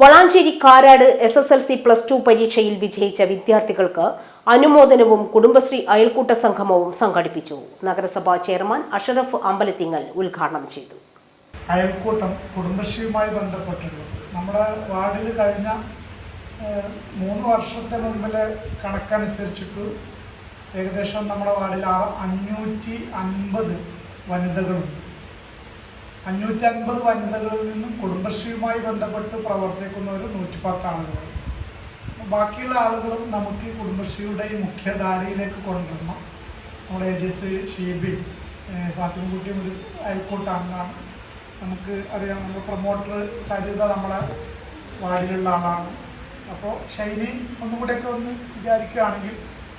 Valanchery Karad S S L C plus two പരീക്ഷയിൽ വിജയിച്ച വിദ്യാർത്ഥികൾക്ക് അനുമോദനവും കുടുംബശ്രീ അയൽക്കൂട്ട സംഗമവും സംഘടിപ്പിച്ചു. നഗരസഭാ ചെയർമാൻ അഷറഫ് അമ്പലത്തിങ്ങൽ ഉദ്ഘാടനം ചെയ്തു. അയൽക്കൂട്ടം കുടുംബശ്രീയുമായി ബന്ധപ്പെട്ടത് നമ്മുടെ വാർഡിൽ കഴിഞ്ഞ മൂന്ന് വർഷത്തെ മുമ്പിലെ കണക്കനുസരിച്ചിട്ട് ഏകദേശം നമ്മുടെ വാർഡിൽ അഞ്ഞൂറ്റി അൻപത് വനിതകളുണ്ട്. അഞ്ഞൂറ്റി അൻപത് വനിതകളിൽ നിന്നും കുടുംബശ്രീയുമായി ബന്ധപ്പെട്ട് പ്രവർത്തിക്കുന്ന ഒരു നൂറ്റിപ്പത്ത് ആളുകൾ. ബാക്കിയുള്ള ആളുകളും നമുക്ക് കുടുംബശ്രീയുടെ മുഖ്യധാരയിലേക്ക് കൊണ്ടുവരണം. നമ്മുടെ എ ഡി ഷീബി ഫാത്തിമക്കുട്ടിയും ഒരു അയൽക്കൂട്ട നമുക്ക് അറിയാം നമ്മുടെ പ്രൊമോട്ടർ സരിത നമ്മുടെ വാർഡിലുള്ള ആളാണ്. അപ്പോൾ ഷൈനി ഒന്നും കൂടെയൊക്കെ ഒന്ന് വിചാരിക്കുകയാണെങ്കിൽ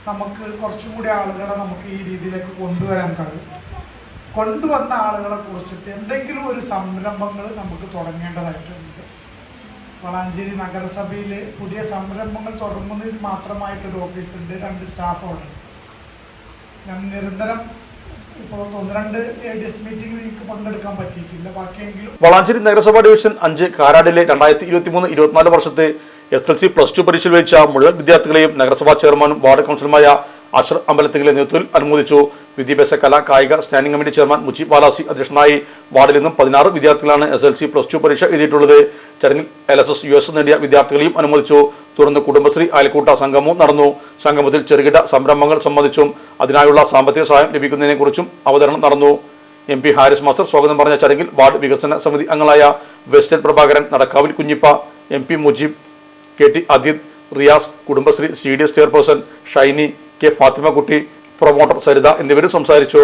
നമുക്ക് കുറച്ചും കൂടി ആളുകളെ നമുക്ക് ഈ രീതിയിലേക്ക് കൊണ്ടുവരാൻ കഴിയും. കൊണ്ടുവന്ന ആളുകളെ കുറിച്ചിട്ട് എന്തെങ്കിലും ഒരു സംരംഭങ്ങൾ നമുക്ക് തുടങ്ങേണ്ടതായിട്ടുണ്ട്. വളാഞ്ചേരി നഗരസഭയിൽ പുതിയ സംരംഭങ്ങൾ തുടങ്ങുന്നതിന് മാത്രമായിട്ടൊരു ഓഫീസുണ്ട് രണ്ട് സ്റ്റാഫുണ്ട് ഞാൻ നിരന്തരം വളാഞ്ചേരി നഗരസഭാ ഡിവിഷൻ അഞ്ച് കാരാടിലെ രണ്ടായിരത്തി ഇരുപത്തി മൂന്ന് ഇരുപത്തിനാല് വർഷത്തെ S L C plus two പരീക്ഷയിൽ വെച്ച മുഴുവൻ വിദ്യാർത്ഥികളെയും നഗരസഭാ ചെയർമാനും വാർഡ് കൗൺസിലുമായ അഷർ അമ്പലത്തിലെ നേതൃത്വത്തിൽ അനുമോദിച്ചു. വിദ്യാഭ്യാസ കലാ കായിക standing committee chairman Mujeeb Balasi അധ്യക്ഷനായി വാർഡിൽ നിന്നും പതിനാറ് വിദ്യാർത്ഥികളാണ് S L C plus two പരീക്ഷ എഴുതിയിട്ടുള്ളത്. ചടങ്ങിൽ L S S U S നേടിയ വിദ്യാർത്ഥികളെയും അനുമോദിച്ചു. തുടർന്ന് കുടുംബശ്രീ അയൽക്കൂട്ട സംഗമവും നടന്നു. സംഗമത്തിൽ ചെറുകിട സംരംഭങ്ങൾ സംബന്ധിച്ചും അതിനായുള്ള സാമ്പത്തിക സഹായം ലഭിക്കുന്നതിനെക്കുറിച്ചും അവതരണം നടന്നു. എം പി ഹാരിസ് മാസ്റ്റർ സ്വാഗതം പറഞ്ഞ ചടങ്ങിൽ വാർഡ് വികസന സമിതി അംഗങ്ങളായ western Prabhakaran നടക്കാവിൽ Kunhippa M P Mujeeb K T Adith Riyas Kudumbashree C D S chairperson Shyni K Fathimakutty promoter Saritha എന്നിവരും സംസാരിച്ചു.